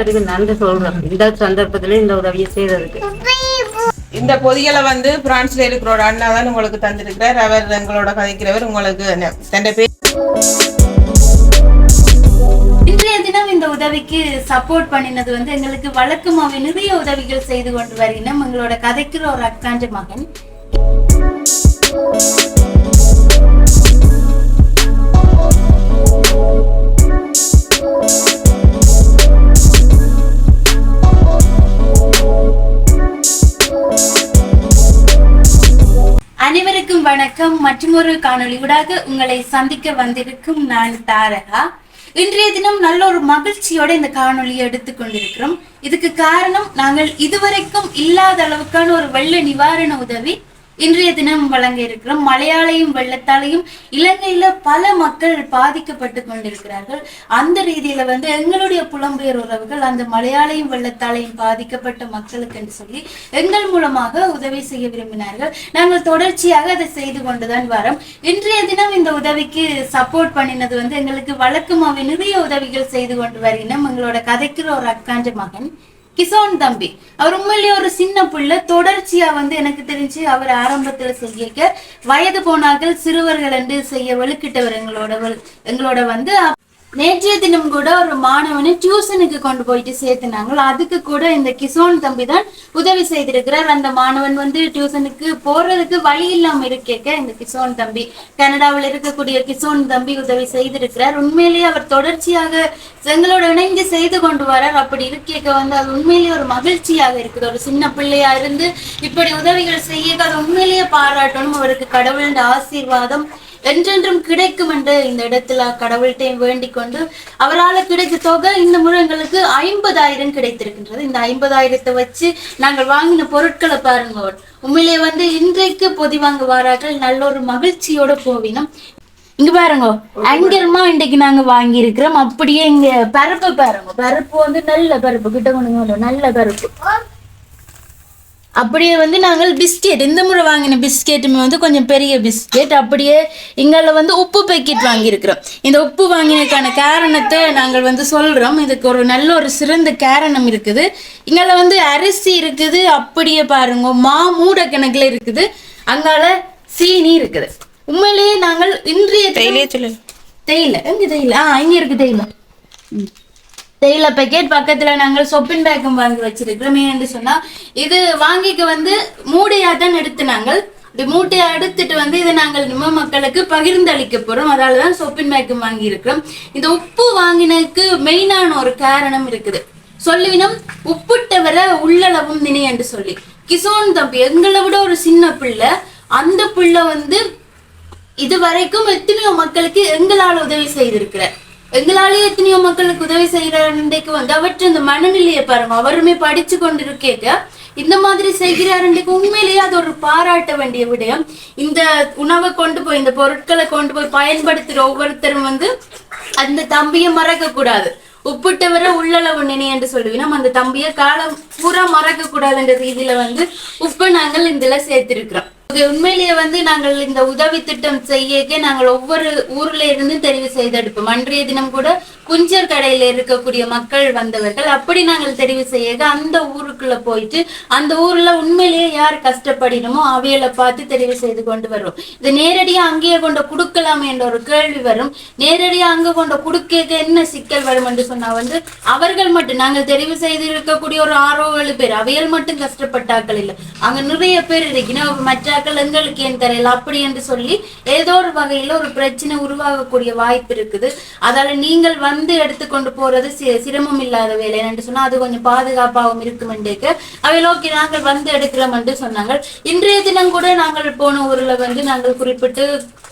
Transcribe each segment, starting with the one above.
அதுக்கு நன்றி சொல்றோம் இந்த சந்தர்ப்பத்துல இந்த உதவியை செய்ததுக்கு. இந்த பொதிகளை வந்து பிரான்ஸ்ல இருக்கிற ஒரு அண்ணா தான் உங்களுக்கு தந்திருக்கிறார். அவர் எங்களோட கதைக்கிறவர் உங்களுக்கு தன்னுடைய பேர்? இன்றைய தினம் இந்த உதவிக்கு சப்போர்ட் பண்ணினது வந்து எங்களுக்கு வழக்கமாவே நிறைய உதவிகள் செய்து கொண்டு வருகிறோம் எங்களோட கதைக்கிற ஒரு அக்காண்ட மகன். அனைவருக்கும் வணக்கம். மற்றொரு காணொளி ஊடாக உங்களை சந்திக்க வந்திருக்கும் நான் தாரகா. இன்றைய தினம் நல்ல ஒரு மகிழ்ச்சியோட இந்த காணொளியை எடுத்துக்கொண்டிருக்கிறோம் இதுக்கு காரணம் நாங்கள் இதுவரைக்கும் இல்லாத அளவுக்கான ஒரு வெள்ள நிவாரண உதவி இன்றைய தினம் வழங்க இருக்கிறோம் மலையாளையும் வெள்ளத்தாலையும் இலங்கையில பல மக்கள் பாதிக்கப்பட்டு கொண்டிருக்கிறார்கள். அந்த ரீதியில வந்து எங்களுடைய புலம்பெயர் உறவுகள் அந்த மலையாளையும் வெள்ளத்தாலையும் பாதிக்கப்பட்ட மக்களுக்கு என்று சொல்லி எங்கள் மூலமாக உதவி செய்ய விரும்பினார்கள். நாங்கள் தொடர்ச்சியாக அதை செய்து கொண்டுதான் வரோம். இன்றைய தினம் இந்த உதவிக்கு சப்போர்ட் பண்ணினது வந்து எங்களுக்கு வழக்கமாவே நிறைய உதவிகள் செய்து கொண்டு வருகிறோம் எங்களோட கதைக்கிற ஒரு அக்காண்ட மகன். கிசோன் தம்பி. அவர் உண்மையிலேயே ஒரு சின்ன புள்ள. தொடர்ச்சியா வந்து எனக்கு தெரிஞ்சு அவர் ஆரம்பத்துல செய்ய வயது போனார்கள் சிறுவர்கள் என்று செய்ய வலுக்கிட்டவர் எங்களோட எங்களோட வந்து நேற்றைய தினம் கூட ஒரு மாணவனை டியூஷனுக்கு கொண்டு போயிட்டு சேர்த்துனாங்களோ அதுக்கு கூட இந்த கிசோன் தம்பி தான் உதவி செய்திருக்கிறார். அந்த மாணவன் வந்து டியூஷனுக்கு போறதுக்கு வழி இல்லாம இருக்கேக்க இந்த கிசோன் தம்பி. கனடாவில் இருக்கக்கூடிய கிசோன் தம்பி உதவி செய்திருக்கிறார். உண்மையிலேயே அவர் தொடர்ச்சியாக எங்களோட இணைந்து செய்து கொண்டு வரார். அப்படி இருக்கேக்க வந்து அது உண்மையிலேயே ஒரு மகிழ்ச்சியாக இருக்குது. ஒரு சின்ன பிள்ளையா இருந்து இப்படி உதவிகள் செய்ய அது உண்மையிலேயே பாராட்டணும். அவருக்கு கடவுளின் ஆசீர்வாதம் என்றென்றும் கிடைக்கும் என்று இந்த இடத்துல கடவுள்கிட்டையும் வேண்டிக் கொண்டு அவரால் கிடைத்த தொகை இந்த முறை எங்களுக்கு ஐம்பதாயிரம் கிடைத்திருக்கின்றது. இந்த ஐம்பதாயிரத்தை வச்சு நாங்கள் வாங்கின பொருட்களை பாருங்க உண்மையிலே வந்து இன்றைக்கு பொதி வாங்க வாரார்கள் நல்ல ஒரு மகிழ்ச்சியோட போவினோம். இங்க பாருங்க அங்கர்மா இன்றைக்கு நாங்க வாங்கி இருக்கிறோம் அப்படியே இங்க பருப்பு பாருங்க. பருப்பு வந்து நல்ல பருப்பு. கிட்ட கொண்டு நல்ல பருப்பு. அப்படியே வந்து நாங்கள் பிஸ்கெட் இந்த முறை வாங்கின பிஸ்கெட்டுமே வந்து கொஞ்சம் பெரிய பிஸ்கெட். அப்படியே இங்கால வந்து உப்பு பேக்கெட் வாங்கியிருக்கிறோம். இந்த உப்பு வாங்கினதுக்கான காரணத்தை நாங்கள் வந்து சொல்கிறோம் இதுக்கு ஒரு நல்ல ஒரு சிறந்த காரணம் இருக்குது. இங்கால வந்து அரிசி இருக்குது. அப்படியே பாருங்க மா மூட கணக்கில் இருக்குது. அங்கால சீனி இருக்குது. உண்மையிலேயே நாங்கள் இன்றைய தையிலே சொல்லு. தேயிலை. எங்க தேயிலை? ஆ இங்க இருக்கு தேயிலை. ம். தெரியல. பேக்கெட் பக்கத்துல நாங்கள் சொப்பின் பேக்கும் வாங்கி வச்சிருக்கிறோம். என்று சொன்னா இது வாங்கிக்க வந்து மூடையா தான் எடுத்து நாங்கள். இப்படி மூட்டையை எடுத்துட்டு வந்து இதை நாங்கள் நம்ம மக்களுக்கு பகிர்ந்தளிக்க போறோம். அதால தான் சொப்பின் பேக்கும் வாங்கி இருக்கிறோம். இந்த உப்பு வாங்கினதுக்கு மெயினான ஒரு காரணம் இருக்குது. சொல்லுவினம் உப்புட்டவரை உள்ளளவும் நினை என்று சொல்லி. கிசோன் தம்பி எங்களை விட ஒரு சின்ன பிள்ளை. அந்த பிள்ளை வந்து இது வரைக்கும் எத்தனையோ மக்களுக்கு எங்களால் உதவி செய்திருக்கிறார். எங்களாலே எத்தனையோ மக்களுக்கு உதவி செய்யற இன்றைக்கு வந்து அவற்றை இந்த மனநிலையை பாருங்க. அவருமே படிச்சு கொண்டிருக்கேக்க. இந்த மாதிரி செய்கிறார் இன்றைக்கு உண்மையிலேயே அது ஒரு பாராட்ட வேண்டிய விடயம். இந்த உணவை கொண்டு போய் இந்த பொருட்களை கொண்டு போய் பயன்படுத்துற ஒவ்வொருத்தரும் வந்து அந்த தம்பியை மறக்க கூடாது உப்புட்டவரை உள்ளளவு நினை என்று சொல்லுவினோம் அந்த தம்பியை காலம் பூரா மறக்க கூடாதுன்ற ரீதியில வந்து உப்பை நாங்கள் இதுல சேர்த்திருக்கிறோம். உண்மையிலேயே வந்து நாங்கள் இந்த உதவி திட்டம் செய்ய நாங்கள் ஒவ்வொரு ஊர்ல இருந்து தெரிவு செய்தெடுப்போம். அன்றைய தினம் கூட குஞ்சர் கடையில இருக்கக்கூடிய மக்கள் வந்தவர்கள் அப்படி நாங்கள் தெரிவு செய்ய அந்த ஊருக்குள்ள போயிட்டு அந்த ஊர்ல உண்மையிலேயே யார் கஷ்டப்படணுமோ அவைகளை பார்த்து தெரிவு செய்து கொண்டு வருவோம் இது நேரடியா அங்கேயே கொண்டு கொடுக்கலாம் என்ற ஒரு கேள்வி வரும். நேரடியா அங்க கொண்டு கொடுக்க என்ன சிக்கல் வரும் என்று சொன்னா வந்து அவர்கள் மட்டும் நாங்கள் தெரிவு செய்து இருக்கக்கூடிய ஒரு ஆறோ ஏழு பேர் அவையல் மட்டும் கஷ்டப்பட்டாக்கள் இல்லை. அங்க நிறைய பேர் இருக்கணும் மற்றாக்கள் எங்களுக்கு ஏன் தெரியல அப்படி என்று சொல்லி ஏதோ ஒரு வகையில ஒரு பிரச்சனை உருவாகக்கூடிய வாய்ப்பு இருக்குது. அதால நீங்கள் வந்து எடுத்துக்கொண்டு போறது சிரமம் இல்லாத வேலை. என்று சொன்னா அது கொஞ்சம் பாதுகாப்பாகவும் இருக்கும் என்றேக்க அவையில் ஓகே நாங்கள் வந்து எடுக்கிறோம் என்று சொன்னாங்க இன்றைய தினம் கூட நாங்கள் போன ஊர்ல வந்து நாங்கள் குறிப்பிட்டு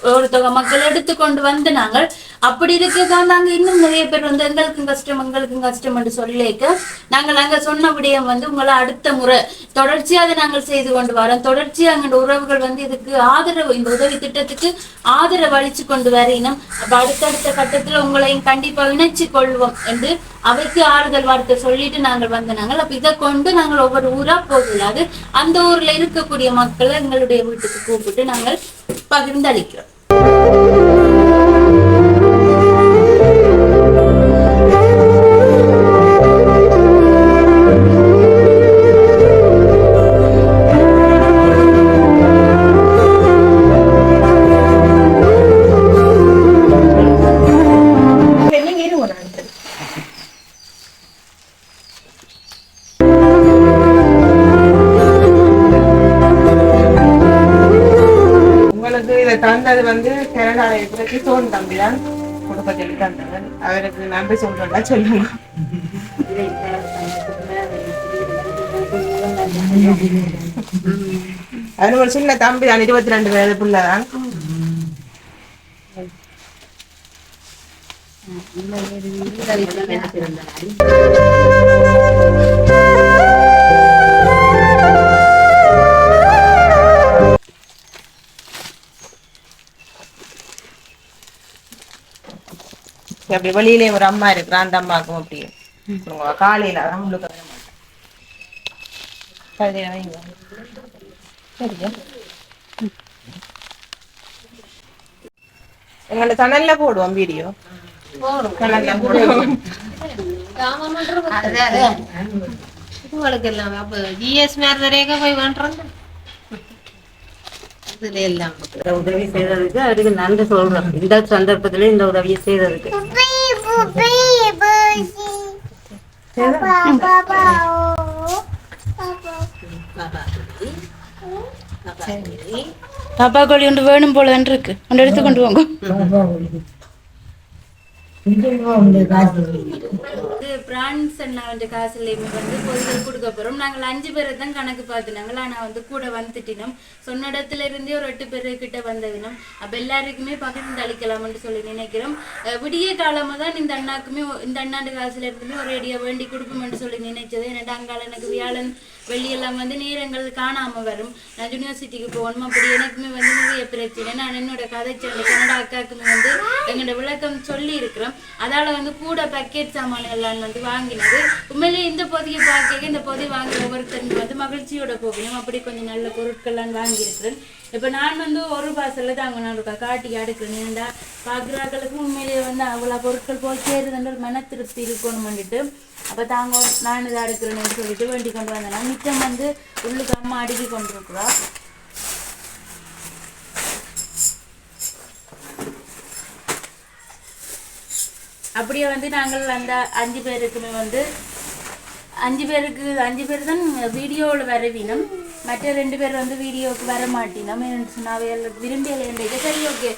ஒரு தொகை மக்கள் எடுத்துக்கொண்டு வந்து நாங்கள் அப்படி இருக்கதான் நாங்க இன்னும் நிறைய பேர் வந்து எங்களுக்கும் கஷ்டம் எங்களுக்கும் கஷ்டம் என்று சொல்லிக்க நாங்கள் அங்க சொன்ன விடயம் வந்து உங்களை அடுத்த முறை தொடர்ச்சியாக நாங்கள் செய்து கொண்டு வரோம். தொடர்ச்சியாக எங்களோட உறவுகள் வந்து இதுக்கு ஆதரவு இந்த உதவி திட்டத்துக்கு ஆதரவு அளிச்சு கொண்டு வரையினும் அப்ப அடுத்தடுத்த கட்டத்துல உங்களையும் கண்டிப்பா இணைச்சு கொள்வோம் என்று அவைக்கு ஆறுதல் வார்த்தை சொல்லிட்டு நாங்கள் வந்த நாங்கள் அப்ப இதை கொண்டு நாங்கள் ஒவ்வொரு ஊரா போகலாது அந்த ஊர்ல இருக்கக்கூடிய மக்களை எங்களுடைய வீட்டுக்கு கூப்பிட்டு நாங்கள் பகிர்ந்தளிக்கிறோம். கிறிஸ்தவன் தம்பி தான் குடும்பத்தில் சொல்லி தந்தவர் அவருக்கு நம்பி சொல்றேன்னா சொல்லுங்க அவரு ஒரு சின்ன தம்பி தான் இருபத்தி ரெண்டு வயது பிள்ளை தான் அப்படி வெளியிலே ஒரு அம்மா இருக்கிற அந்த அம்மாக்கும் அப்படி. காலையில வைங்க சரியா? எங்களோட சேனல்ல போடுவோம் வீடியோ உங்களுக்கு எல்லாம் ஜிஎஸ் மேல போய் பண்றோம் எல்லாம் இந்த உதவி செய்ததுக்கு அவருக்கு நன்றி சொல்றோம். இந்த சந்தர்ப்பத்துல இந்த உதவியை செய்ததுக்கு. பாப்பா கோழி ஒன்று வேணும் போல இருக்கு. ஒன்று எடுத்து கொண்டு வாங்க பிரான்ஸ் அண்ணா வந்து காசுலையுமே வந்து பொதுகள் கொடுக்க போகிறோம் நாங்கள் அஞ்சு பேரை தான் கணக்கு பார்த்துனாங்களா. ஆனால் வந்து கூட வந்துட்டினோம். சொன்ன இடத்துல இருந்தே ஒரு எட்டு பேர் கிட்ட வந்ததினோம் அப்போ எல்லாருக்குமே பகிர்ந்து அளிக்கலாம்னு சொல்லி நினைக்கிறோம். விடிய காலமா தான் இந்த அண்ணாக்குமே இந்த அண்ணாண்டு காசுல இருந்துமே ஒரு அடியாக வேண்டி கொடுப்போம்னு சொல்லி நினைச்சது. என்னடா அங்கால எனக்கு வியாழன் வெள்ளியெல்லாம் வந்து நேரங்கள் காணாமல் வரும். நான் யூனிவர்சிட்டிக்கு போகணும். அப்படி எனக்குமே வந்து நிறைய பிரச்சனை. நான் என்னோட கதை சொல்லி கன்னட அக்காக்குமே வந்து எங்களோட விளக்கம் சொல்லி இருக்கிறோம் அதால் வந்து கூட பக்கெட் சாமான் எல்லாம் வந்து வாங்கினது. உண்மையிலே இந்த பொதியை பார்க்க இந்த பொதி வாங்குற ஒவ்வொருத்தருக்கு வந்து மகிழ்ச்சியோட போகணும். அப்படி கொஞ்சம் நல்ல பொருட்கள்லாம் வாங்கியிருக்கிறேன். இப்போ நான் வந்து ஒரு பாசல்ல தாங்க நான் இருக்கா காட்டி அடுக்கிறேன். ஏன்டா பார்க்குறாக்களுக்கு உண்மையிலேயே வந்து அவ்வளோ பொருட்கள் போய் சேருதுன்ற ஒரு மன திருப்தி இருக்கணும் வந்துட்டு. அப்போ தாங்க நான் இதை அடுக்கிறேன்னு சொல்லிட்டு வேண்டி கொண்டு வந்தேன். மிச்சம் வந்து உள்ளுக்கு அம்மா அடுக்கி கொண்டிருக்கிறா. அப்படியே வந்து நாங்கள் அந்த அஞ்சு பேருக்குமே வந்து அஞ்சு பேருக்கு அஞ்சு பேர் தான் வீடியோவில் வரவினம் மற்ற ரெண்டு பேர் வந்து வீடியோவுக்கு வர மாட்டினோம். என்னன்னு சொன்னா அவைகள் சரி ஓகே.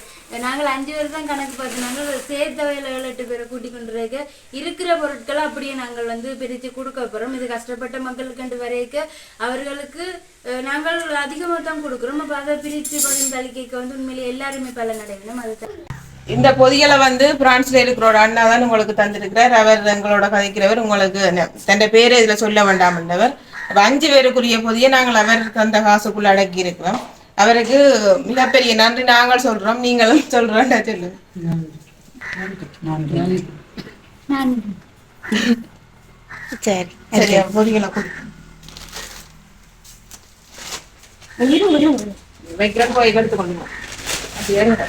நாங்கள் அஞ்சு பேர் தான் கணக்கு பார்த்து நாங்கள் சேர்த்த வேலை ஏழு எட்டு பேரை கூட்டி கொண்டு இருக்கிற பொருட்களை அப்படியே நாங்கள் வந்து பிரித்து கொடுக்க போகிறோம் இது கஷ்டப்பட்ட மக்களுக்கு வரைக்க அவர்களுக்கு நாங்கள் அதிகமாக தான் கொடுக்குறோம். அப்போ அதை பிரித்து பகிர்ந்து அளிக்க வந்து உண்மையிலே எல்லாருமே பலன் அடையணும் அதுதான். இந்த பொதிகளை வந்து பிரான்ஸ்ல இருக்கிற ஒரு அண்ணா தான் உங்களுக்கு தந்திருக்கிறார். அவர் எங்களோட கதைக்கிறவர் உங்களுக்கு தன் பேரை இதுல சொல்ல வேண்டாம் என்றவர். அப்ப அஞ்சு பேருக்குரிய பொதியை நாங்கள் அவர் தந்த காசுக்குள்ள அடக்கி இருக்கிறோம் அவருக்கு மிகப்பெரிய நன்றி. நாங்கள் சொல்றோம் நீங்களும் சொல்றோம் சொல்லு சரி. சரியா பொதிகளை கொடு. இருங்க, இருங்க. வைக்கிற போய் எடுத்துக்கொண்டு வா. அது ஏறுங்க.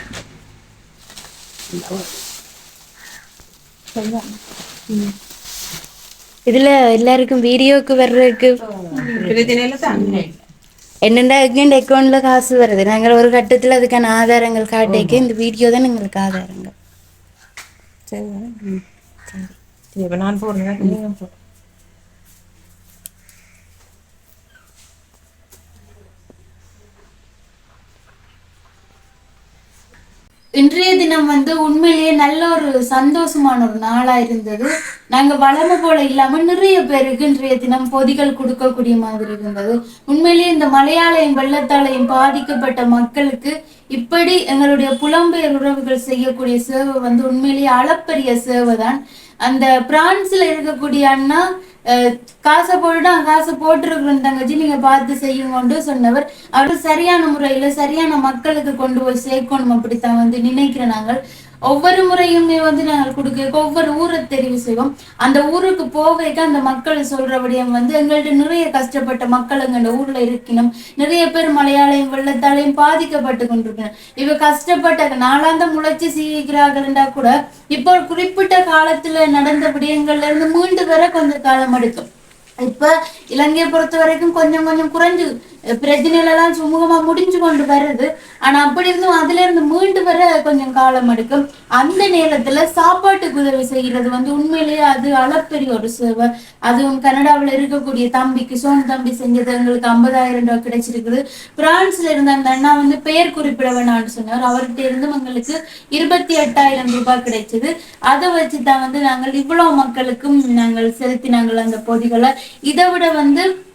இதுல எல்லாருக்கும் வீடியோக்கு வர்றதுக்கு என்னென்ன எங்கெண்ட அக்கௌண்ட்ல காசு வருது? நாங்கள் ஒரு கட்டத்துல அதுக்கான ஆதாரங்கள் காட்டிக்க இந்த வீடியோ தான் எங்களுக்கு ஆதாரங்கள். சரி. சரி இப்ப நான் போடுறேன். இன்றைய தினம் வந்து உண்மையிலேயே நல்ல ஒரு சந்தோஷமான ஒரு நாளா இருந்தது. நாங்க வளமை போல இல்லாம நிறைய பேருக்கு இன்றைய தினம் பொதிகள் கொடுக்கக்கூடிய மாதிரி இருந்தது. உண்மையிலேயே இந்த மலையாளையும் வெள்ளத்தாலையும் பாதிக்கப்பட்ட மக்களுக்கு இப்படி எங்களுடைய புலம்பெயர் உறவுகள் செய்யக்கூடிய சேவை வந்து உண்மையிலேயே அளப்பரிய சேவை தான் அந்த பிரான்ஸ்ல இருக்கக்கூடிய அண்ணா காசை போட்டுட்டு காசை போட்டிருக்கிறோம் தங்கச்சி நீங்க பார்த்து செய்யுங்கன்னு சொன்னவர். அவர் சரியான முறையில சரியான மக்களுக்கு கொண்டு போய் சேர்க்கணும் அப்படித்தான் வந்து நினைக்கிற நாங்கள். ஒவ்வொரு முறையுமே வந்து நாங்கள் கொடுக்க ஒவ்வொரு ஊரை தெரிவு செய்வோம். அந்த ஊருக்கு போகைக்கு அந்த மக்கள் சொல்ற விடயம் வந்து எங்கள்கிட்ட நிறைய கஷ்டப்பட்ட மக்கள் எங்க ஊர்ல இருக்கணும் நிறைய பேர் மலையாளையும் வெள்ளத்தாலையும் பாதிக்கப்பட்டு கொண்டிருக்கணும் இவ கஷ்டப்பட்ட நாளாந்த முளைச்சி சீக்கிறார்கள்டா கூட இப்போ குறிப்பிட்ட காலத்துல நடந்த விடயங்கள்ல இருந்து மீண்டு வர கொஞ்சம் காலம் எடுக்கும். இப்ப இலங்கையை பொறுத்த வரைக்கும் கொஞ்சம் கொஞ்சம் குறைஞ்சு பிரச்சனைகளெல்லாம் சுமூகமா முடிஞ்சு கொண்டு வருது. ஆனா அப்படி இருந்தும் அதுல இருந்து மீண்டு வர கொஞ்சம் காலம் எடுக்கும். அந்த நேரத்துல சாப்பாட்டுக்கு உதவி செய்யறது வந்து உண்மையிலேயே அது அளப்பெரிய ஒரு சேவை. அதுவும் கனடாவுல இருக்கக்கூடிய தம்பிக்கு சோன் தம்பி செஞ்சது எங்களுக்கு ஐம்பதாயிரம் ரூபாய் கிடைச்சிருக்குது. பிரான்ஸ்ல இருந்த அந்த அண்ணா வந்து பெயர் குறிப்பிட வேணாம்னு சொன்னார். அவர்கிட்ட இருந்து எங்களுக்கு இருபத்தி எட்டாயிரம் ரூபாய் கிடைச்சது. அதை வச்சு தான் வந்து நாங்கள் இவ்வளவு மக்களுக்கும் நாங்கள் செலுத்தினாங்கள் அந்த பொதிகளை. இதை விட வந்து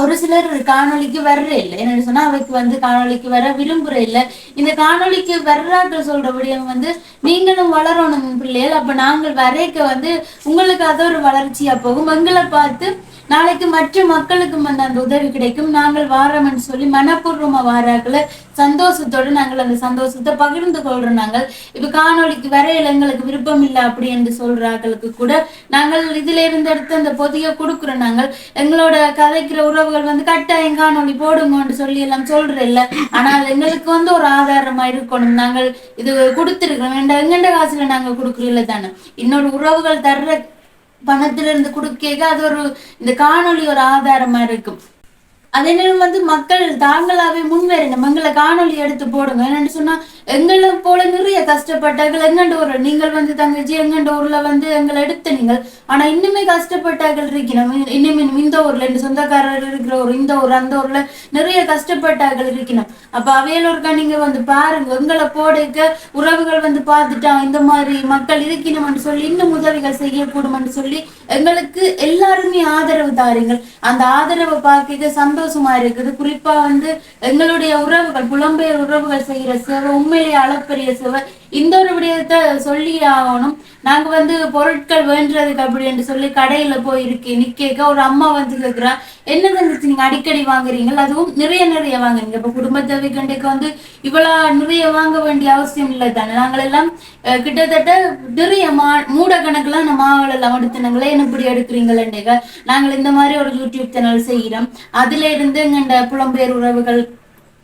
ஒரு சிலர் காணொலிக்கு வர்ற இல்லை. என்னன்னு சொன்னா அவைக்கு வந்து காணொளிக்கு வர விரும்புற இல்ல. இந்த காணொளிக்கு வர்றாக்கள் சொல்ற விடயம் வந்து நீங்களும் வளரணும் பிள்ளைகள். அப்ப நாங்கள் வரைக்க வந்து உங்களுக்கு அது ஒரு வளர்ச்சியா போகும். எங்களை பார்த்து நாளைக்கு மற்ற மக்களுக்கும் வந்து அந்த உதவி கிடைக்கும். நாங்கள் வாரோம்னு சொல்லி மனப்பூர்வமா வாராக்களை சந்தோஷத்தோட நாங்கள் அந்த சந்தோஷத்தை பகிர்ந்து கொள்றோம் நாங்கள். இப்ப காணொளிக்கு வரையில எங்களுக்கு விருப்பம் இல்லை அப்படி என்று சொல்றாங்களுக்கு கூட நாங்கள் இதுல இருந்து எடுத்து அந்த பொதியை கொடுக்குறோம் நாங்கள். எங்களோட கதைக்கிற உறவுகள் வந்து கட்டாயம் காணொளி போடுங்கன்னு சொல்லி எல்லாம் சொல்றேன் இல்ல ஆனால் எங்களுக்கு வந்து ஒரு ஆதாரமா இருக்கணும். நாங்கள் இது கொடுத்துருக்கோம் எங்கண்ட எங்கண்ட காசுல நாங்க கொடுக்குறோம் தானே. இன்னொரு உறவுகள் தர்ற பணத்துல இருந்து கொடுக்க அது ஒரு இந்த காணொளி ஒரு ஆதாரமா இருக்கும். அதே நேரம் வந்து மக்கள் தாங்களாவே முன்வேறின மங்கள காணொலி எடுத்து போடுங்க. என்னன்னு சொன்னா எங்களை போல நிறைய கஷ்டப்பட்டார்கள். எங்கண்ட ஊர் நீங்கள் வந்து தங்கச்சி எங்கண்ட ஊர்ல வந்து எங்களை எடுத்த நீங்கள். ஆனா இன்னுமே கஷ்டப்பட்டார்கள் இருக்கணும் இன்னுமே இந்த ஊர்ல இந்த சொந்தக்காரர் இருக்கிற ஒரு இந்த ஊர் அந்த ஊர்ல நிறைய கஷ்டப்பட்டார்கள் இருக்கணும் அப்ப அவையலோருக்கா நீங்க வந்து பாருங்க எங்களை போடுக்க உறவுகள் வந்து பார்த்துட்டான் இந்த மாதிரி மக்கள் இருக்கணும்னு சொல்லி இன்னும் உதவிகள் செய்யக்கூடும்னு சொல்லி எங்களுக்கு எல்லாருமே ஆதரவு தாருங்கள். அந்த ஆதரவை பார்க்க சந்தோஷமா இருக்குது. குறிப்பா வந்து எங்களுடைய உறவுகள் புலம்பெயர் உறவுகள் செய்யற சேவை உண்மையிலேயே அளப்பரிய சுவர் இந்த ஒரு விடயத்தை சொல்லி ஆகணும். நாங்க வந்து பொருட்கள் வேண்டுறதுக்கு அப்படி என்று சொல்லி கடையில போய் இருக்கு நிக்க ஒரு அம்மா வந்து கேக்குறா என்ன தந்துச்சு நீங்க அடிக்கடி வாங்குறீங்க? அதுவும் நிறைய நிறைய வாங்குறீங்க. இப்ப குடும்பத்தை வைக்கண்டுக்கு வந்து இவ்வளவு நிறைய வாங்க வேண்டிய அவசியம் இல்லை தானே நாங்கள் எல்லாம் கிட்டத்தட்ட நிறைய மா மூட கணக்கெல்லாம் நம்ம மாவுல எல்லாம் எடுத்துனாங்களே என்ன இப்படி எடுக்கிறீங்களேங்க நாங்கள் இந்த மாதிரி ஒரு யூடியூப் சேனல் செய்கிறோம். அதுல இருந்து எங்கண்ட புலம்பெயர் உறவுகள்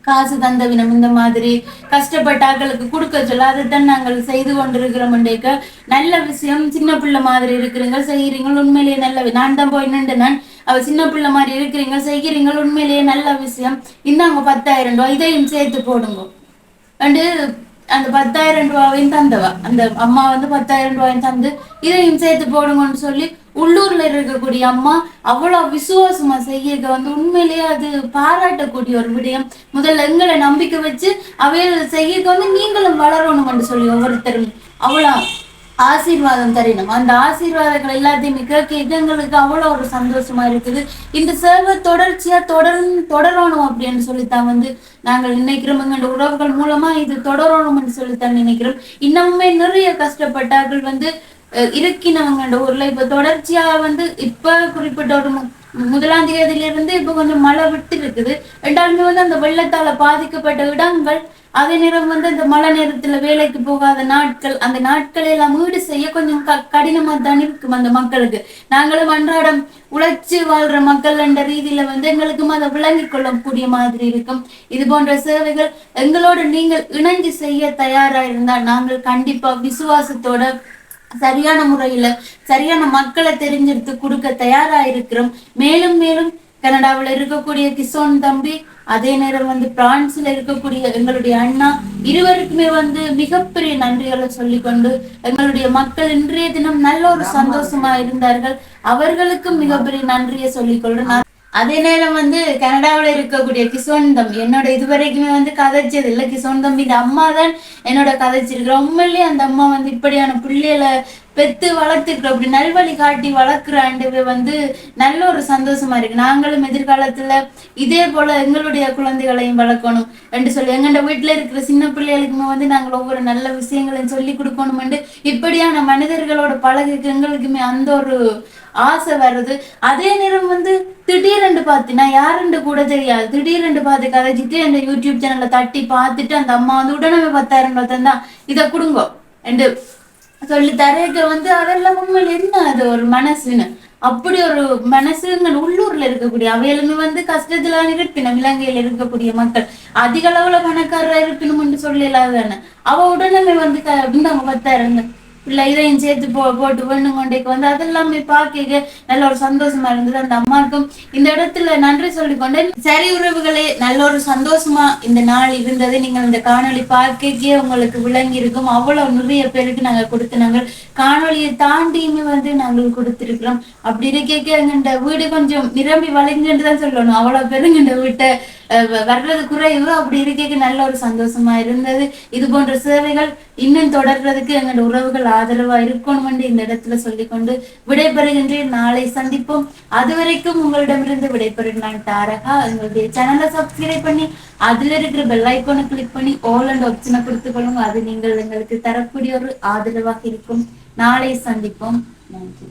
காசு தந்தவினம் இந்த மாதிரி கஷ்டப்பட்ட ஆட்களுக்கு கொடுக்க சொல்ல அதைத்தான் நாங்கள் செய்து கொண்டிருக்கிறோம் நல்ல விஷயம் சின்ன பிள்ளை மாதிரி இருக்கிறீங்க செய்கிறீங்க உண்மையிலேயே நல்ல நான் தான் போய் நின்று நான் அவ சின்ன பிள்ளை மாதிரி இருக்கிறீங்க செய்கிறீங்க உண்மையிலேயே நல்ல விஷயம். இன்னும் அவங்க பத்தாயிரம் ரூபாய் இதையும் சேர்த்து போடுங்க. அண்டு அந்த பத்தாயிரம் ரூபாவையும் தந்தவா. அந்த அம்மா வந்து பத்தாயிரம் ரூபாயும் தந்து இதையும் சேர்த்து போடுங்கன்னு சொல்லி உள்ளூர்ல இருக்கக்கூடிய அம்மா அவ்வளவு விசுவாசமா செய்யக்க வந்து உண்மையிலேயே அது பாராட்டக்கூடிய ஒரு விடயம். முதல்ல எங்களை நம்பிக்கை வச்சு அவையில் செய்ய வந்து நீங்களும் வளரணும்னு சொல்லி ஒவ்வொருத்தரும் அவ்வளவு ஆசீர்வாதம் தரணும். அந்த ஆசீர்வாதங்கள் எல்லாத்தையுமே கேட்க எங்களுக்கு அவ்வளவு ஒரு சந்தோஷமா இருக்குது. இந்த சேவை தொடர்ச்சியா தொடர்ந்து தொடரணும் அப்படின்னு சொல்லித்தான் வந்து நாங்கள் நினைக்கிறோம். எங்களோட உறவுகள் மூலமா இது தொடரணும்னு சொல்லித்தான் நினைக்கிறோம். இன்னமுமே நிறைய கஷ்டப்பட்டார்கள் வந்து அஹ், இருக்கினவங்க ஊர்ல. இப்ப தொடர்ச்சியா வந்து இப்ப குறிப்பிட்ட ஒரு முதலாம் தேதியில இருந்து இப்ப கொஞ்சம் மழை விட்டு இருக்குது ரெண்டாலுமே வந்து அந்த வெள்ளத்தால பாதிக்கப்பட்ட இடங்கள் அதே நேரம் வந்து அந்த மழை நேரத்துல வேலைக்கு போகாத நாட்கள் அந்த நாட்களை எல்லாம் ஈடு செய்ய கொஞ்சம் க கடினமா தான் இருக்கும் அந்த மக்களுக்கு. நாங்களும் அன்றாடம் உழைச்சி வாழ்ற மக்கள் என்ற ரீதியில வந்து எங்களுக்கும் அதை விளங்கி கொள்ளக்கூடிய மாதிரி இருக்கும். இது போன்ற சேவைகள் எங்களோட நீங்கள் இணைஞ்சு செய்ய தயாரா இருந்தால் நாங்கள் கண்டிப்பா விசுவாசத்தோட சரியான முறையில சரியான மக்களை தெரிஞ்செடுத்து கொடுக்க தயாரா இருக்கிறோம். மேலும் மேலும் கனடாவுல இருக்கக்கூடிய கிசோன் தம்பி அதே நேரம் வந்து பிரான்ஸ்ல இருக்கக்கூடிய எங்களுடைய அண்ணா இருவருக்குமே வந்து மிகப்பெரிய நன்றிகளை சொல்லிக்கொண்டு எங்களுடைய மக்கள் இன்றைய தினம் நல்ல ஒரு சந்தோஷமா இருந்தார்கள். அவர்களுக்கும் மிகப்பெரிய நன்றியை சொல்லிக்கொள்றேன் அதே நேரம் வந்து கனடாவுல இருக்கக்கூடிய கிசோன் தம்பி என்னோட இதுவரைக்குமே வந்து கதைச்சது இல்ல கிசோன் தம்பி இந்த அம்மா தான் என்னோட கதைச்சிருக்கிற உண்மையிலேயே அந்த அம்மா வந்து இப்படியான பிள்ளைகளை பெத்து வளர்த்துக்கிறோம் அப்படி நல்வழி காட்டி வளர்க்குறாண்டு வந்து நல்ல ஒரு சந்தோஷமா இருக்கு. நாங்களும் எதிர்காலத்துல இதே போல எங்களுடைய குழந்தைகளையும் வளர்க்கணும் என்று சொல்லி எங்கண்ட வீட்டுல இருக்கிற சின்ன பிள்ளைகளுக்குமே வந்து நாங்கள் ஒவ்வொரு நல்ல விஷயங்களையும் சொல்லி கொடுக்கணும் இப்படியான மனிதர்களோட பழகுக்கு எங்களுக்குமே அந்த ஒரு ஆசை வருது. அதே நேரம் வந்து திடீரென்று பார்த்து நான் யாருன்னு கூட தெரியாது. திடீரென்று பார்த்து கதைச்சிட்டு அந்த யூடியூப் சேனல்ல தட்டி பார்த்துட்டு அந்த அம்மா வந்து உடனே பத்தாயிரம் ரூபாய் தந்தா இதை கொடுங்கோ என்று சொல்லி தரேக்க வந்து அதெல்லாம் உண்மையில என்ன அது ஒரு மனசுன்னு. அப்படி ஒரு மனசுங்க உள்ளூர்ல இருக்கக்கூடிய அவையிலுமே வந்து கஷ்டத்துல இருப்பினும் இலங்கையில இருக்கக்கூடிய மக்கள். அதிக அளவுல பணக்காரரா சொல்லி சொல்லலாதானே அவ உடனே வந்து இந்த இந்தாங்க பிள்ளை இதையும் சேர்த்து போ போட்டு வேணும் கொண்டேக்கு வந்து அதெல்லாமே பார்க்க நல்ல ஒரு சந்தோஷமா இருந்தது. அந்த அம்மாவுக்கும் இந்த இடத்துல நன்றி சொல்லிக்கொண்டேன். சரி உறவுகளே நல்ல ஒரு சந்தோஷமா இந்த நாள் இருந்தது. நீங்கள் இந்த காணொளி பார்க்கே உங்களுக்கு விளங்கி இருக்கும் அவ்வளவு நிறைய பேருக்கு நாங்க கொடுத்து நாங்கள் காணொளியை தாண்டியுமே வந்து நாங்கள் கொடுத்திருக்கிறோம். அப்படி இருக்கக்கே எங்கண்ட வீடு கொஞ்சம் நிரம்பி வளைங்குன்னு தான் சொல்லணும். அவ்வளவு பேருங்கிட்ட வீட்டை அஹ், வர்றது குறைவு. அப்படி இருக்க நல்ல ஒரு சந்தோஷமா இருந்தது. இது போன்ற சேவைகள் இன்னும் தொடர்றதுக்கு எங்களோட உறவுகள் ஆதரவா இருக்கணும் என்று இந்த இடத்துல சொல்லிக்கொண்டு விடைபெறுகின்றேன். நாளை சந்திப்போம். அது வரைக்கும் உங்களிடமிருந்து விடைபெறும் நான் தாரகா. எங்களுடைய சேனலை சப்ஸ்கிரைப் பண்ணி அதுல இருக்கிற பெல் ஐக்கோனை கிளிக் பண்ணி ஆல் அண்ட் ஆப்ஷனை கொடுத்து கொள்ளுங்க. அது நீங்கள் எங்களுக்கு தரக்கூடிய ஒரு ஆதரவாக இருக்கும். நாளை சந்திப்போம். நன்றி.